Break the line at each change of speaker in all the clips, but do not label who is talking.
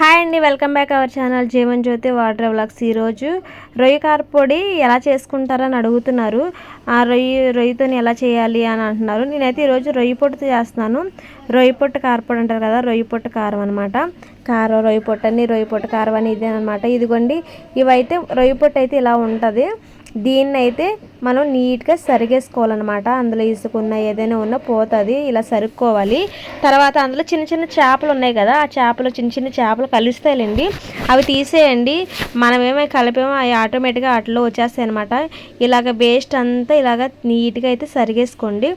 Hi అండి welcome back our channel Jeevan Jyothi water vlogs. ఈరోజు రొయ్య కారపొడి ఎలా చేసుకుంటారని అడుగుతున్నారు. ఆ రొయ్యి రొయ్యతోని ఎలా చేయాలి అని అంటున్నారు. నేనైతే ఈరోజు రొయ్యి పొట్టు చేస్తున్నాను. రొయ్యి పొట్టు కారపొడి అంటారు కదా రొయ్యి పొట్టు కారం అనమాట కారం రొయ్యి పొట్టు అని రొయ్యి పొట్టు కారం అని ఇదే అనమాట ఇదిగోండి ఇవైతే రొయ్యి పొట్టు అయితే ఇలా ఉంటుంది. దీన్ని అయితే మనం నీట్గా సరిగేసుకోవాలన్నమాట. అందులో ఇసుకున్న ఏదైనా ఉన్నా పోతుంది ఇలా సరుక్కోవాలి. తర్వాత అందులో చిన్న చిన్న చేపలు ఉన్నాయి కదా ఆ చేపలు చిన్న చిన్న చేపలు కలుస్తాయిలేండి అవి తీసేయండి. మనమేమో కలిపేమో అవి ఆటోమేటిక్గా వాటిలో వచ్చేస్తాయి అనమాట ఇలాగ వేస్ట్ అంతా ఇలాగ నీట్గా అయితే సరిగేసుకోండి.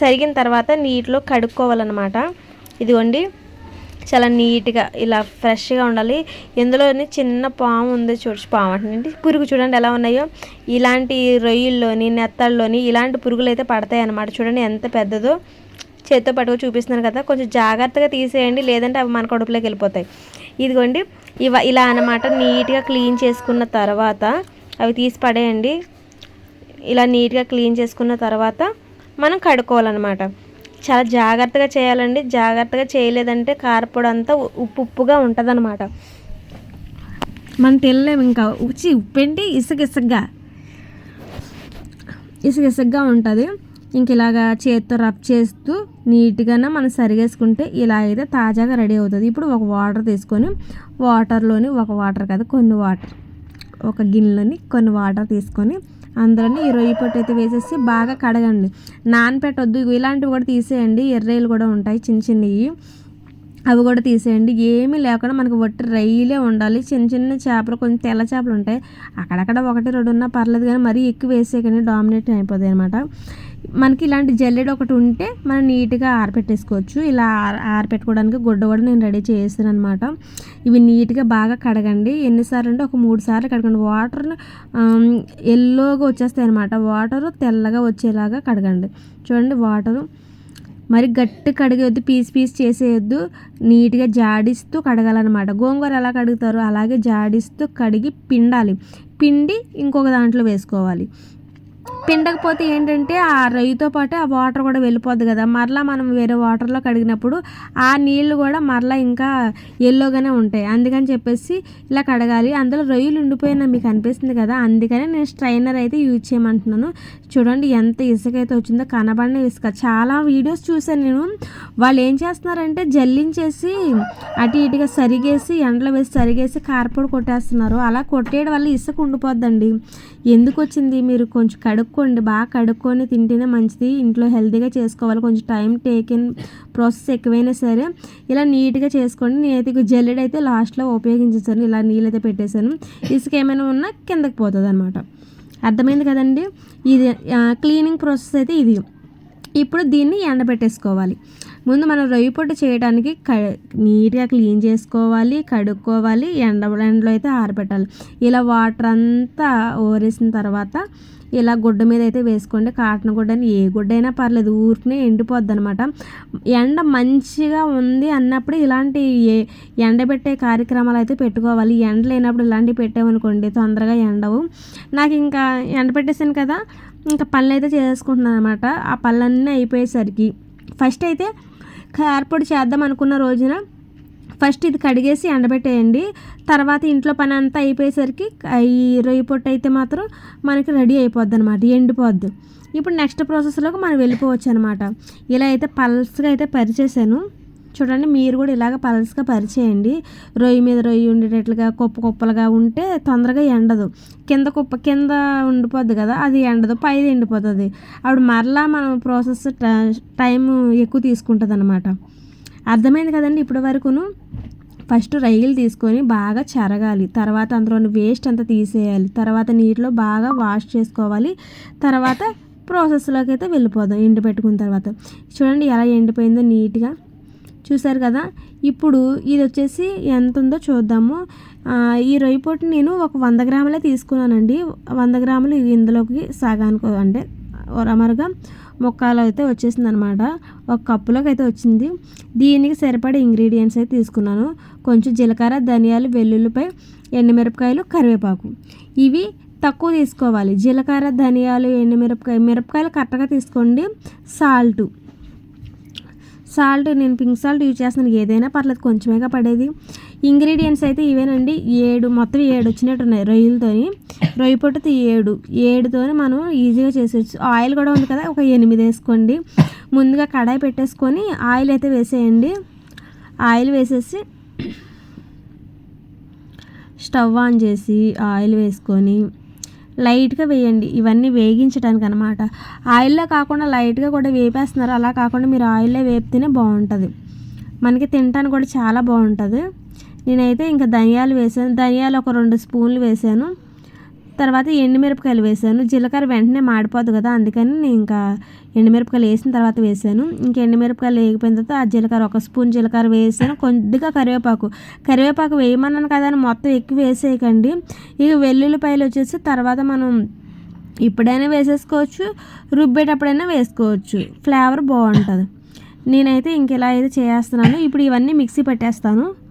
సరిగిన తర్వాత నీటిలో కడుక్కోవాలన్నమాట. ఇదిగోండి. చాలా నీట్గా ఇలా ఫ్రెష్గా ఉండాలి. ఇందులోని చిన్న పాము ఉంది చూడు పాము అంటే పురుగు చూడండి ఎలా ఉన్నాయో. ఇలాంటి రొయ్యల్లోని నెత్తల్లోని ఇలాంటి పురుగులు అయితే పడతాయి అన్నమాట చూడండి ఎంత పెద్దదో. చేత్తో పట్టుకు చూపిస్తున్నాను కదా. కొంచెం జాగ్రత్తగా తీసేయండి లేదంటే అవి మన కడుపులోకి వెళ్ళిపోతాయి. ఇదిగోండి ఇవ ఇలా అనమాట నీట్గా క్లీన్ చేసుకున్న తర్వాత అవి తీసి పడేయండి. ఇలా నీట్గా క్లీన్ చేసుకున్న తర్వాత మనం కడుక్కోవాలన్నమాట. చాలా జాగ్రత్తగా చేయాలండి. జాగ్రత్తగా చేయలేదంటే కారపొడి అంతా ఉప్పు ఉప్పుగా ఉంటుంది అనమాట మనం తెల్లలేము ఇంకా. ఉచి ఉప్పేంటి ఇసుక ఇసుగ్గా ఉంటుంది. ఇంక ఇలాగా చేత్తో రబ్ చేస్తూ నీట్గానే మనం సరిగేసుకుంటే ఇలా అయితే తాజాగా రెడీ అవుతుంది. ఇప్పుడు ఒక వాటర్ తీసుకొని వాటర్లోని ఒక వాటర్ కదా కొన్ని వాటర్. ఒక గిన్నెలోని కొన్ని వాటర్ తీసుకొని అందులోని ఈ రొయ్యి పొట్టు అయితే వేసేసి బాగా కడగండి. నానపెట్టొద్దు. ఇలాంటివి కూడా తీసేయండి. ఎర్రేలు కూడా ఉంటాయి. చిన్న చిన్నవి. అవి కూడా తీసేయండి. ఏమీ లేకుండా మనకు వట్టి రైలే ఉండాలి. చిన్న చిన్న చేపలు కొంచెం తెల్ల చేపలు ఉంటాయి. అక్కడక్కడ ఒకటి రెండు ఉన్నా పర్లేదు కానీ మరీ ఎక్కువ వేసేయకండి. డామినేట్ అయిపోతాయి అనమాట మనకి ఇలాంటి జల్లెడ ఒకటి ఉంటే మనం నీట్గా ఆరపెట్టేసుకోవచ్చు. ఇలా ఆరపెట్టుకోవడానికి గుడ్డ కూడా నేను రెడీ చేస్తాను అనమాట ఇవి నీట్గా బాగా కడగండి. ఎన్నిసార్లు అంటే ఒక మూడు సార్లు కడగండి. వాటర్ ఎల్లోగా వచ్చేస్తాయి అనమాట వాటర్ తెల్లగా వచ్చేలాగా కడగండి. చూడండి వాటరు మరి గట్టి కడిగేయొద్దు పీస్ పీస్ చేసేయొద్దు. నీట్గా జాడిస్తూ కడగాలన్నమాట. గోంగూర ఎలా కడుగుతారో అలాగే జాడిస్తూ కడిగి పిండాలి. పిండి ఇంకొక దాంట్లో వేసుకోవాలి. పిండకపోతే ఏంటంటే ఆ రొయ్యతో పాటు ఆ వాటర్ కూడా వెళ్ళిపోద్ది కదా. మరలా మనం వేరే వాటర్లో కడిగినప్పుడు ఆ నీళ్ళు కూడా మరలా ఇంకా ఎల్లోగానే ఉంటాయి. అందుకని చెప్పేసి ఇలా కడగాలి. అందులో రొయ్యలు ఉండిపోయినా మీకు అనిపిస్తుంది కదా? అందుకనే నేను స్ట్రైనర్ అయితే యూజ్ చేయమంటున్నాను. చూడండి ఎంత ఇసుక అయితే వచ్చిందో కనబడిన ఇసుక. చాలా వీడియోస్ చూసాను నేను. వాళ్ళు ఏం చేస్తున్నారంటే జల్లించేసి అటు ఇటుగా సరిగేసి ఎండలో వేసి సరిగేసి కారపొడి కొట్టేస్తున్నారు. అలా కొట్టేయడం వల్ల ఇసుక ఉండిపోద్దండి. ఎందుకు వచ్చింది? మీరు కొంచెం కడుక్కు కడుక్కోండి బాగా కడుక్కొని తింటేనే మంచిది. ఇంట్లో హెల్తీగా చేసుకోవాలి. కొంచెం టైం టేకిన్ ప్రాసెస్ ఎక్కువైనా సరే ఇలా నీట్గా చేసుకోండి. నేనైతే జల్లెడ అయితే లాస్ట్లో ఉపయోగించేసాను. ఇలా నీళ్ళు అయితే పెట్టేశాను. ఇసుక ఏమైనా ఉన్నా కిందకి పోతుంది అనమాట అర్థమైంది కదండి? ఇది క్లీనింగ్ ప్రాసెస్ అయితే ఇది. ఇప్పుడు దీన్ని ఎండబెట్టేసుకోవాలి. ముందు మనం రొయ్యి పొట్టు చేయడానికి క నీట్గా క్లీన్ చేసుకోవాలి కడుక్కోవాలి ఎండ ఎండలో అయితే ఆరబెట్టాలి. ఇలా వాటర్ అంతా ఓరేసిన తర్వాత ఇలా గుడ్డ మీద అయితే వేసుకోండి. కాటన్ గుడ్డ అని ఏ గుడ్డ అయినా పర్లేదు ఊరికనే ఎండిపోద్ది అనమాట ఎండ మంచిగా ఉంది అన్నప్పుడు ఇలాంటి ఎండబెట్టే కార్యక్రమాలు అయితే పెట్టుకోవాలి. ఎండ లేనప్పుడు ఇలాంటివి పెట్టామనుకోండి తొందరగా ఎండవు. నాకు ఇంకా ఎండ పెట్టేసాను కదా ఇంకా పనులు అయితే చేసుకుంటున్నాను అనమాట ఆ పళ్ళన్నీ అయిపోయేసరికి ఫస్ట్ అయితే కారపొడి చేద్దాం అనుకున్న రోజున ఫస్ట్ ఇది కడిగేసి ఎండబెట్టేయండి. తర్వాత ఇంట్లో పని అంతా అయిపోయేసరికి ఈ రొయ్యి పొట్టు అయితే మాత్రం మనకి రెడీ అయిపోద్ది అనమాట ఎండిపోద్ది. ఇప్పుడు నెక్స్ట్ ప్రాసెస్లోకి మనం వెళ్ళిపోవచ్చు అనమాట ఇలా అయితే పల్స్గా అయితే పరిచేసాను చూడండి మీరు కూడా ఇలాగ పల్స్గా పరిచేయండి. రొయ్యి మీద రొయ్యి ఉండేటట్లుగా కుప్ప కుప్పలుగా ఉంటే తొందరగా ఎండదు. కింద కుప్ప కింద ఉండిపోద్ది కదా అది ఎండదు పైది ఎండిపోతుంది. అప్పుడు మరలా మనం ప్రాసెస్ టైం ఎక్కువ తీసుకుంటుంది అనమాట అర్థమైంది కదండి ఇప్పటి వరకును? ఫస్ట్ రైలు తీసుకొని బాగా చెరగాలి. తర్వాత అందులోని వేస్ట్ అంతా తీసేయాలి. తర్వాత నీటిలో బాగా వాష్ చేసుకోవాలి. తర్వాత ప్రాసెస్లోకి అయితే వెళ్ళిపోదాం ఎండి పెట్టుకున్న తర్వాత. చూడండి ఎలా ఎండిపోయిందో నీట్గా. చూసారు కదా? ఇప్పుడు ఇది వచ్చేసి ఎంత ఉందో చూద్దాము ఈ రొయ్యి పొట్టు నేను ఒక వంద గ్రాములే తీసుకున్నానండి. వంద గ్రాములు ఇందులోకి సాగానుకో అంటే రమరుగా ముక్కలు అయితే వచ్చేసింది అనమాట ఒక కప్పులోకి అయితే వచ్చింది. దీనికి సరిపడే ఇంగ్రీడియంట్స్ అయితే తీసుకున్నాను. కొంచెం జీలకర్ర ధనియాలు వెల్లుల్లిపై ఎండుమిరపకాయలు కరివేపాకు. ఇవి తక్కువ తీసుకోవాలి. జీలకర్ర ధనియాలు ఎండుమిరపకాయ మిరపకాయలు కరెక్ట్గా తీసుకోండి. సాల్టు. సాల్ట్ నేను పింక్ సాల్ట్ యూజ్ చేస్తున్నాను. ఏదైనా పర్లేదు కొంచెమేగా పడేది. ఇంగ్రీడియంట్స్ అయితే ఇవేనండి. ఏడు మొత్తం ఏడు వచ్చినట్టు ఉన్నాయి రొయ్యలతోని. రొయ్య పొట్టుతో ఏడు. ఏడుతో మనం ఈజీగా చేసేయచ్చు. ఆయిల్ కూడా ఉంది కదా ఒక ఎనిమిది వేసుకోండి. ముందుగా కడాయి పెట్టేసుకొని ఆయిల్ అయితే వేసేయండి. ఆయిల్ వేసేసి స్టవ్ ఆన్ చేసి ఆయిల్ వేసుకొని లైట్గా వేయండి. ఇవన్నీ వేగించడానికి అనమాట ఆయిల్లో కాకుండా లైట్గా కూడా వేపేస్తున్నారు. అలా కాకుండా మీరు ఆయిల్లో వేపితేనే బాగుంటుంది. మనకి తినడానికి కూడా చాలా బాగుంటుంది. నేనైతే ఇంకా ధనియాలు వేసాను. ధనియాలు ఒక రెండు స్పూన్లు వేసాను. తర్వాత ఎండుమిరపకాయలు వేసాను. జీలకర్ర వెంటనే మాడిపోదు కదా అందుకని నేను ఇంకా ఎండుమిరపకాయలు వేసిన తర్వాత వేసాను. ఇంకా ఎండుమిరపకాయలు వేగిపోయిన తర్వాత ఆ జీలకర్ర ఒక స్పూన్ జీలకర్ర వేసాను. కొద్దిగా కరివేపాకు. కరివేపాకు వేయమన్నాను కదా అని మొత్తం ఎక్కువ వేసేయకండి. ఇక వెల్లుల్లిపాయలు వచ్చేసి తర్వాత మనం ఇప్పుడైనా వేసేసుకోవచ్చు రుబ్బేటప్పుడైనా వేసుకోవచ్చు. ఫ్లేవర్ బాగుంటుంది. నేనైతే ఇంకెలా అయితే చేస్తున్నాను. ఇప్పుడు ఇవన్నీ మిక్సీ పెట్టేస్తాను.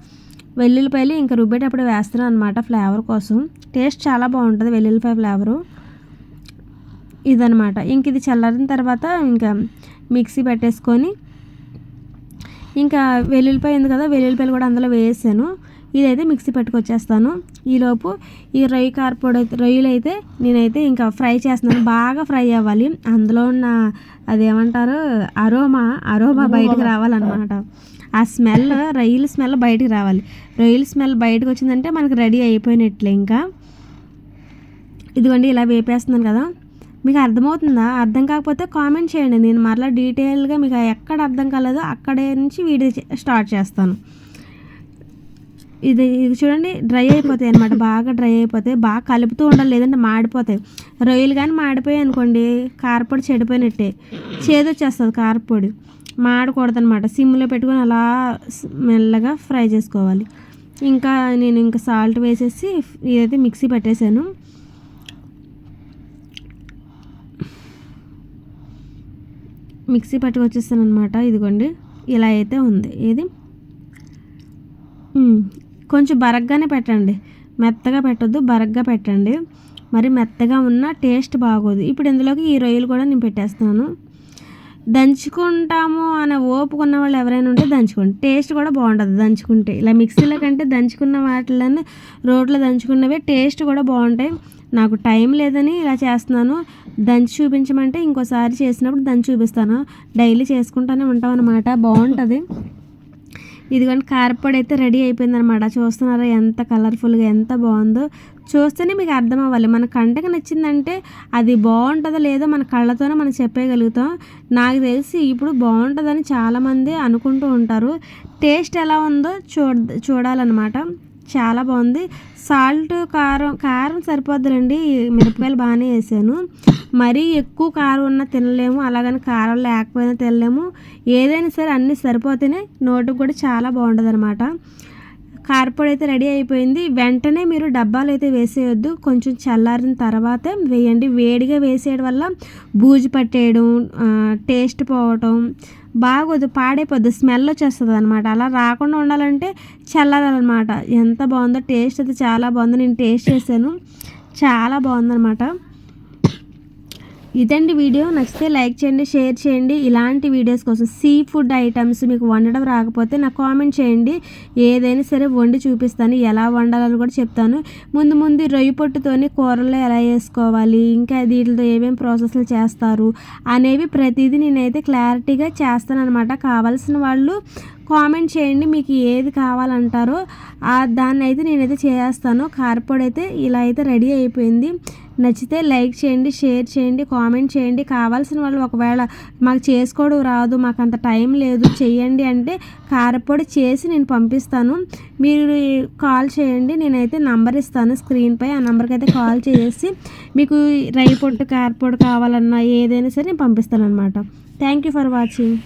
వెల్లుల్లిపాయలు ఇంకా రుబ్బేటప్పుడు వేస్తున్నాను అనమాట ఫ్లేవర్ కోసం. టేస్ట్ చాలా బాగుంటుంది వెల్లుల్లిపాయ ఫ్లేవరు. ఇదనమాట ఇంక ఇది చల్లారిన తర్వాత ఇంకా మిక్సీ పెట్టేసుకొని ఇంకా వెల్లుల్లిపాయ ఉంది కదా వెల్లుల్లిపాయలు కూడా అందులో వేసాను. ఇదైతే మిక్సీ పెట్టుకొచ్చేస్తాను. ఈలోపు ఈ రొయ్య కార్పొడి రొయ్యలు అయితే నేనైతే ఇంకా ఫ్రై చేస్తున్నాను. బాగా ఫ్రై అవ్వాలి. అందులో ఉన్న అదేమంటారు? అరోమా అరోమా బయటకు రావాలన్నమాట. ఆ స్మెల్ రొయ్యల స్మెల్ బయటకు రావాలి. రొయ్యల స్మెల్ బయటకు వచ్చిందంటే మనకు రెడీ అయిపోయినట్లే ఇంకా. ఇదిగోండి ఇలా వేపేస్తున్నాను కదా. మీకు అర్థమవుతుందా? అర్థం కాకపోతే కామెంట్ చేయండి. నేను మరలా డీటెయిల్గా మీకు ఎక్కడ అర్థం కాలేదో అక్కడే నుంచి వీడియో స్టార్ట్ చేస్తాను. ఇది ఇది చూడండి డ్రై అయిపోతాయి అనమాట బాగా డ్రై అయిపోతాయి. బాగా కలుపుతూ ఉండాలి లేదంటే మాడిపోతాయి. రొయ్యలు కానీ మాడిపోయాయి అనుకోండి కారపొడి చెడిపోయినట్టే. చేదు వచ్చేస్తుంది కారపొడి. మాడకూడదు అనమాట సిమ్లో పెట్టుకొని అలా మెల్లగా ఫ్రై చేసుకోవాలి. ఇంకా నేను ఇంకా సాల్ట్ వేసేసి ఇదైతే మిక్సీ పెట్టేశాను. మిక్సీ పట్టుకొచ్చేస్తాను అనమాట ఇదిగోండి ఇలా అయితే ఉంది. ఏది కొంచెం బరగ్గానే పెట్టండి. మెత్తగా పెట్టద్దు బరగ్గా పెట్టండి. మరి మెత్తగా ఉన్న టేస్ట్ బాగోదు. ఇప్పుడు ఇందులోకి ఈ రొయ్యలు కూడా నేను పెట్టేస్తున్నాను. దంచుకుంటాము అనే ఓపుకున్న వాళ్ళు ఎవరైనా ఉంటే దంచుకోండి. టేస్ట్ కూడా బాగుంటుంది దంచుకుంటే. ఇలా మిక్సీలో కంటే దంచుకున్న వాటిలోనే రోడ్లో దంచుకున్నవే టేస్ట్ కూడా బాగుంటాయి. నాకు టైం లేదని ఇలా చేస్తున్నాను. దంచి చూపించమంటే ఇంకోసారి చేసినప్పుడు దంచి చూపిస్తాను. డైలీ చేసుకుంటూనే ఉంటాం అనమాట బాగుంటుంది. ఇదిగోండి కారపొడి అయితే రెడీ అయిపోయిందనమాట చూస్తున్నారా ఎంత కలర్ఫుల్గా ఎంత బాగుందో. చూస్తేనే మీకు అర్థం అవ్వాలి. మన కంటకు నచ్చిందంటే అది బాగుంటుందో లేదో మన కళ్ళతోనే మనం చెప్పేయగలుగుతాం. నాకు తెలిసి ఇప్పుడు బాగుంటుందని చాలామంది అనుకుంటూ ఉంటారు. టేస్ట్ ఎలా ఉందో చూడ చూడాలన్నమాట. చాలా బాగుంది. సాల్ట్ కారం కారం సరిపోద్దులండి. మిరపకాయలు బాగానే వేసాను. మరీ ఎక్కువ కారం ఉన్నా తినలేము. అలాగని కారం లేకపోయినా తినలేము. ఏదైనా సరే అన్నీ సరిపోతేనే నోటికి కూడా చాలా బాగుంటుంది అనమాట కారపొడి అయితే రెడీ అయిపోయింది. వెంటనే మీరు డబ్బాలు అయితే వేసేయొద్దు. కొంచెం చల్లారిన తర్వాతే వేయండి. వేడిగా వేసేయడం వల్ల బూజు పట్టేయడం టేస్ట్ పోవటం బాగోదు పాడైపోద్ది స్మెల్ వచ్చేస్తుంది అనమాట అలా రాకుండా ఉండాలంటే చల్లారాలన్నమాట. ఎంత బాగుందో టేస్ట్ అయితే చాలా బాగుంది. నేను టేస్ట్ చేశాను. చాలా బాగుందనమాట ఇదండి వీడియో. నచ్చితే లైక్ చేయండి షేర్ చేయండి. ఇలాంటి వీడియోస్ కోసం సీ ఫుడ్ ఐటమ్స్ మీకు వండడం రాకపోతే నాకు కామెంట్ చేయండి. ఏదైనా సరే వండి చూపిస్తాను. ఎలా వండాలని కూడా చెప్తాను. ముందు ముందు రొయ్యి పొట్టుతోని కూరల్లో ఎలా వేసుకోవాలి ఇంకా వీటితో ఏమేమి ప్రాసెస్లు చేస్తారు అనేవి ప్రతిదీ నేనైతే క్లారిటీగా చేస్తానమాట కావాల్సిన వాళ్ళు కామెంట్ చేయండి మీకు ఏది కావాలంటారో. దాన్ని అయితే నేనైతే చేస్తాను. కారపొడి అయితే ఇలా అయితే రెడీ అయిపోయింది. నచ్చితే లైక్ చేయండి షేర్ చేయండి కామెంట్ చేయండి. కావాల్సిన వాళ్ళు ఒకవేళ మాకు చేసుకోవడం రాదు మాకు అంత టైం లేదు చేయండి అంటే కారపొడి చేసి నేను పంపిస్తాను. మీరు కాల్ చేయండి నేనైతే నంబర్ ఇస్తాను స్క్రీన్పై ఆ నెంబర్కి అయితే కాల్ చేసి మీకు రై పొట్టు కారపొడి కావాలన్నా ఏదైనా సరే నేను పంపిస్తాను అనమాట థ్యాంక్ యూ ఫర్ వాచింగ్